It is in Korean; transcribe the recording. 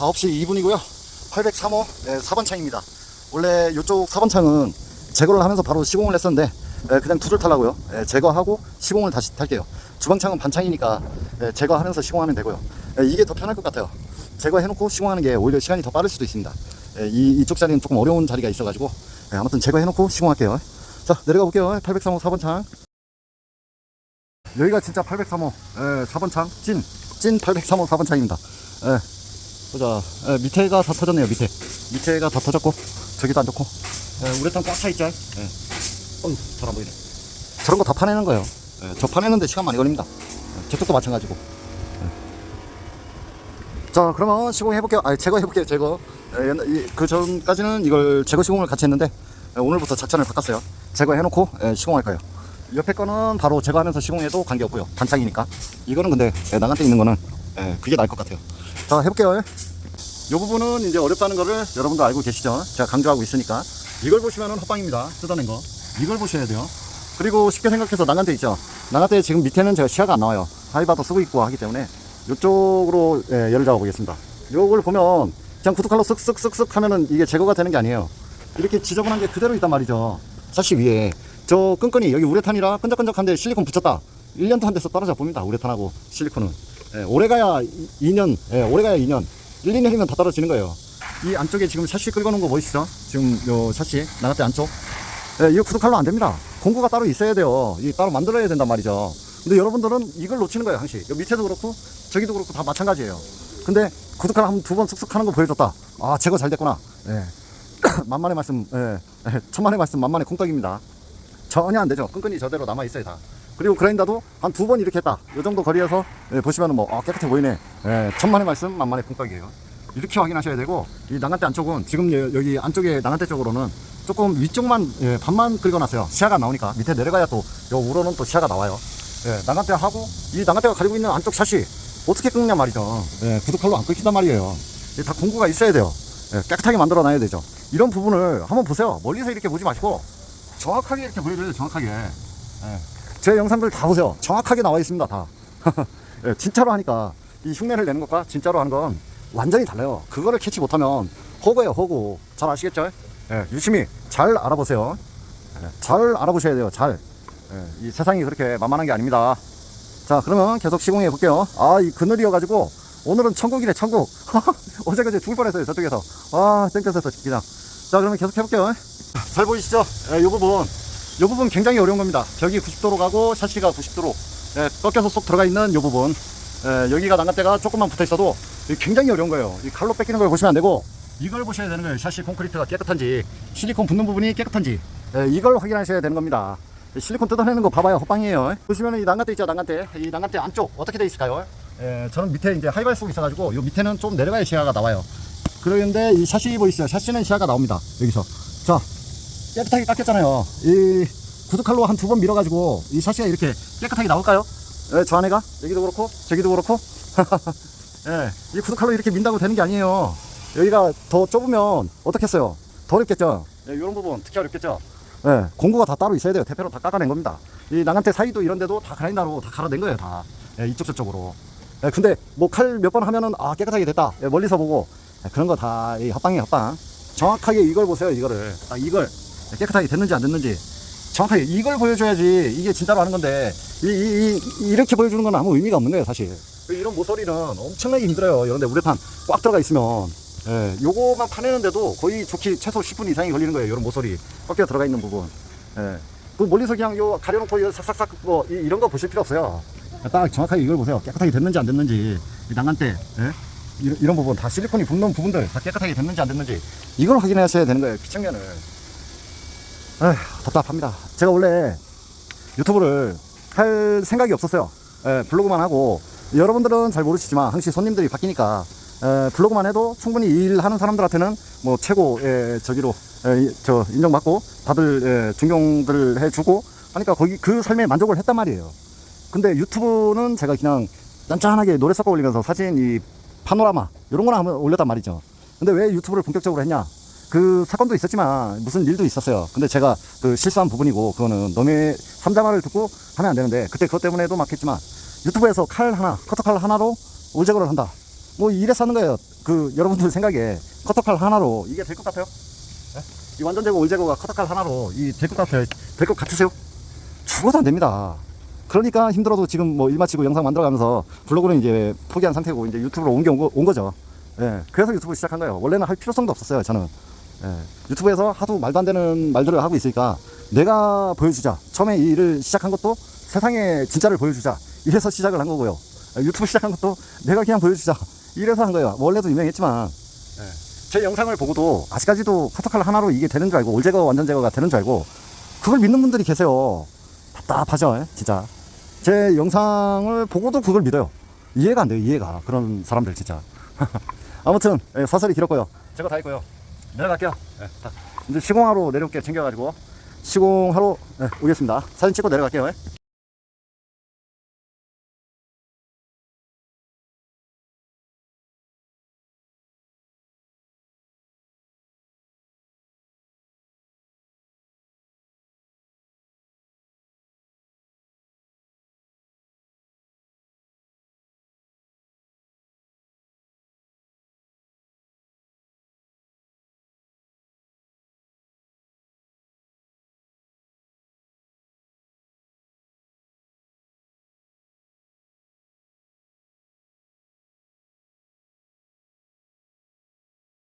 9시 2분이고요. 803호 4번 창입니다. 원래 이쪽 4번 창은 제거를 하면서 바로 시공을 했었는데 에, 그냥 둘을 타려고요. 에, 제거하고 시공을 다시 탈게요. 주방창은 반창이니까 에, 제거하면서 시공하면 되고요. 에, 이게 더 편할 것 같아요. 제거해놓고 시공하는 게 오히려 시간이 더 빠를 수도 있습니다. 에, 이, 이쪽 자리는 조금 어려운 자리가 있어가지고 에, 아무튼 제거해놓고 시공할게요. 자 내려가 볼게요. 803호 4번 창. 여기가 진짜 803호 에, 4번 창 찐. 찐 803호 4번 창입니다. 에, 보자. 에, 밑에가 다 터졌네요. 밑에. 밑에가 다 터졌고 저기도 안 좋고. 에, 우레탄 꽉 차 있죠. 에. 어휴, 잘 안 보이네. 저런 거 다 파내는 거예요. 에, 저 파내는데 시간 많이 걸립니다. 에, 저쪽도 마찬가지고. 에. 자, 그러면 시공해볼게요. 아, 제거해볼게요. 제거. 그 전까지는 이걸 제거 시공을 같이 했는데 에, 오늘부터 작전을 바꿨어요. 제거해놓고 에, 시공할 거예요. 옆에 거는 바로 제거하면서 시공해도 관계없고요. 단창이니까. 이거는 근데 에, 나간 데 있는 거는 에, 그게 나을 것 같아요. 자, 해볼게요. 이 부분은 이제 어렵다는 거를 여러분도 알고 계시죠? 제가 강조하고 있으니까. 이걸 보시면은 헛방입니다. 뜯어낸 거. 이걸 보셔야 돼요. 그리고 쉽게 생각해서 나간대 있죠? 나간대 지금 밑에는 제가 시야가 안 나와요. 하이바도 쓰고 있고 하기 때문에 이쪽으로 예, 열을 잡아 보겠습니다. 요걸 보면 그냥 구두칼로 쓱쓱쓱쓱 하면은 이게 제거가 되는 게 아니에요. 이렇게 지저분한 게 그대로 있단 말이죠. 샤시 위에. 저 끈끈이 여기 우레탄이라 끈적끈적한데 실리콘 붙였다. 1년도 안 돼서 떨어져 봅니다. 우레탄하고 실리콘은. 예, 오래 가야 2년, 예, 오래 가야 2년. 1, 2년이면 다 떨어지는 거예요. 이 안쪽에 지금 샤시 끌고 놓은 거 보이시죠? 지금 요 샤시, 때 안쪽. 예, 이거 구독할로 안 됩니다. 공구가 따로 있어야 돼요. 이 따로 만들어야 된단 말이죠. 근데 여러분들은 이걸 놓치는 거예요, 항시. 여기 밑에도 그렇고, 저기도 그렇고 다 마찬가지예요. 근데 구독할 한두번 쓱쓱 하는 거 보여줬다. 아, 제거 잘 됐구나. 예. 만만의 말씀, 예. 예, 천만의 말씀, 만만의 콩떡입니다. 전혀 안 되죠. 끈끈이 저대로 남아 있어요, 다. 그리고 그라인더도 한 두 번 이렇게 했다. 이 정도 거리에서 예, 보시면은 뭐, 아, 깨끗해 보이네. 예, 천만의 말씀, 만만의 콩떡이에요. 이렇게 확인하셔야 되고, 이 나간대 안쪽은 지금 여- 여기 안쪽에 나간대 쪽으로는 조금 위쪽만, 예, 반만 긁어놨어요. 시야가 안 나오니까. 밑에 내려가야 또, 요 우로는 또 시야가 나와요. 예, 나간대 하고, 이 나간대가 가지고 있는 안쪽 샷이 어떻게 끊냐 말이죠. 예, 구두칼로 안 끊긴단 말이에요. 이게 다 공구가 있어야 돼요. 예, 깨끗하게 만들어 놔야 되죠. 이런 부분을 한번 보세요. 멀리서 이렇게 보지 마시고, 정확하게 이렇게 보여줘요, 정확하게. 예. 제 영상들 다 보세요. 정확하게 나와 있습니다, 다. 예, 진짜로 하니까 이 흉내를 내는 것과 진짜로 하는 건 완전히 달라요. 그거를 캐치 못하면 허구예요, 허구. 잘 아시겠죠? 예, 유심히 잘 알아보세요. 예, 잘 알아보셔야 돼요, 잘. 예, 이 세상이 그렇게 만만한 게 아닙니다. 자, 그러면 계속 시공해 볼게요. 아, 이 그늘이어가지고 오늘은 천국이네, 천국. 어제까지 죽을 뻔했어요, 저쪽에서. 와, 땡볕에서 그냥. 자, 그러면 계속 해볼게요. 잘 보이시죠? 예, 이 부분. 이 부분 굉장히 어려운 겁니다. 벽이 90도로 가고 샤시가 90도로 예, 꺾여서 쏙 들어가 있는 이 부분. 예, 여기가 난간대가 조금만 붙어 있어도 굉장히 어려운 거예요. 이 칼로 뺏기는 걸 보시면 안 되고 이걸 보셔야 되는 거예요. 샤시 콘크리트가 깨끗한지 실리콘 붙는 부분이 깨끗한지 예, 이걸 확인하셔야 되는 겁니다. 이 실리콘 뜯어내는 거 봐봐요. 헛방이에요. 보시면 이 난간대 있죠. 난간대. 이 난간대 안쪽 어떻게 돼 있을까요? 예, 저는 밑에 이제 하이발 속 있어가지고 이 밑에는 좀 내려가야 시야가 나와요. 그런데 이 샤시 보이시죠? 샤시는 시야가 나옵니다. 여기서. 자, 깨끗하게 깎였잖아요. 이 구두칼로 한 두 번 밀어가지고 이 샤시가 이렇게 깨끗하게 나올까요? 예, 저 안에가 여기도 그렇고 저기도 그렇고. 예, 이 구두칼로 이렇게 민다고 되는 게 아니에요. 여기가 더 좁으면 어떻겠어요? 더 어렵겠죠. 예, 이런 부분 특히 어렵겠죠. 예, 공구가 다 따로 있어야 돼요. 대패로 다 깎아낸 겁니다. 이 나간테 사이도 이런데도 다 그라인더로 다 갈아낸 거예요. 다 예, 이쪽 저쪽으로. 예, 근데 뭐 칼 몇 번 하면은 아 깨끗하게 됐다. 예, 멀리서 보고 예, 그런 거다 합방이 합방. 정확하게 이걸 보세요. 이거를 딱 이걸 예, 깨끗하게 됐는지 안 됐는지. 정확하게 이걸 보여줘야지 이게 진짜로 하는 건데 이, 이, 이, 이렇게 보여주는 건 아무 의미가 없는 거예요 사실. 이런 모서리는 엄청나게 힘들어요. 이런데 우레탄 꽉 들어가 있으면. 예, 요거만 파내는데도 거의 좋기 최소 10분 이상이 걸리는 거예요 이런 모서리. 꺾여 들어가 있는 부분. 예. 그 멀리서 그냥 요 가려놓고 요 삭삭삭 뭐 이, 이런 거 보실 필요 없어요. 딱 정확하게 이걸 보세요. 깨끗하게 됐는지 안 됐는지. 이 난간대 예? 이런, 이런 부분 다 실리콘이 붙는 부분들 다 깨끗하게 됐는지 안 됐는지. 이걸 확인하셔야 되는 거예요 피청면을 에휴, 답답합니다. 제가 원래 유튜브를 할 생각이 없었어요. 예, 블로그만 하고 여러분들은 잘 모르시지만 항시 손님들이 바뀌니까 에, 블로그만 해도 충분히 일하는 사람들한테는 뭐 최고의 저기로 에, 이- 저 인정받고 다들 에, 존경들 해주고 하니까 거기 그 삶에 만족을 했단 말이에요. 근데 유튜브는 제가 그냥 짠짠하게 노래 섞어 올리면서 사진 이 파노라마 이런 거나 한번 올렸단 말이죠. 근데 왜 유튜브를 본격적으로 했냐? 그 사건도 있었지만 무슨 일도 있었어요. 근데 제가 그 실수한 부분이고 그거는 너의 삼자 말을 듣고 하면 안 되는데 그때 그것 때문에도 막혔지만 유튜브에서 칼 하나, 커터 칼 하나로 올제거를 한다. 뭐 이래서 하는 거예요. 그 여러분들 생각에 커터칼 하나로 이게 될 것 같아요? 예? 이 완전 제거 올 제거가 커터칼 하나로 이 될 것 같아요? 될 것 같으세요? 죽어도 안 됩니다. 그러니까 힘들어도 지금 뭐 일 마치고 영상 만들어가면서 블로그는 이제 포기한 상태고 이제 유튜브로 옮겨 온, 거, 온 거죠. 예. 그래서 유튜브 시작한 거예요. 원래는 할 필요성도 없었어요. 저는. 예. 유튜브에서 하도 말도 안 되는 말들을 하고 있으니까 내가 보여주자. 처음에 이 일을 시작한 것도 세상에 진짜를 보여주자. 이래서 시작을 한 거고요. 예, 유튜브 시작한 것도 내가 그냥 보여주자. 이래서 한 거예요. 원래도 유명했지만 예. 제 영상을 보고도 아직까지도 카타칼 하나로 이게 되는 줄 알고 올 제거 완전 제거가 되는 줄 알고 그걸 믿는 분들이 계세요. 답답하죠, 예? 진짜. 제 영상을 보고도 그걸 믿어요. 이해가 안 돼요, 이해가. 그런 사람들 진짜. 아무튼 예, 사설이 길었고요. 제가 다 했고요. 내려갈게요. 예, 다. 이제 시공하러 내려올게 챙겨가지고 시공하러 예, 오겠습니다. 사진 찍고 내려갈게요. 예.